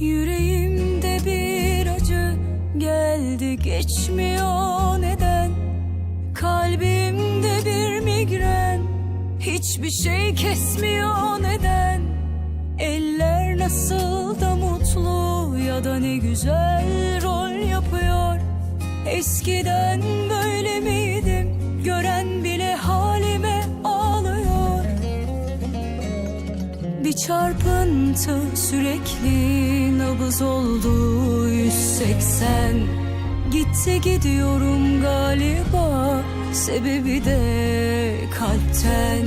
Yüreğimde bir acı geldi geçmiyor neden? Kalbimde bir migren hiçbir şey kesmiyor neden? Eller nasıl da mutlu ya da ne güzel rol yapıyor? Eskiden böyle miydim? Gören bile halime ağlıyor. Bir çarpıntı sürekli nabız oldu 180 Gitti gidiyorum galiba sebebi de kalpten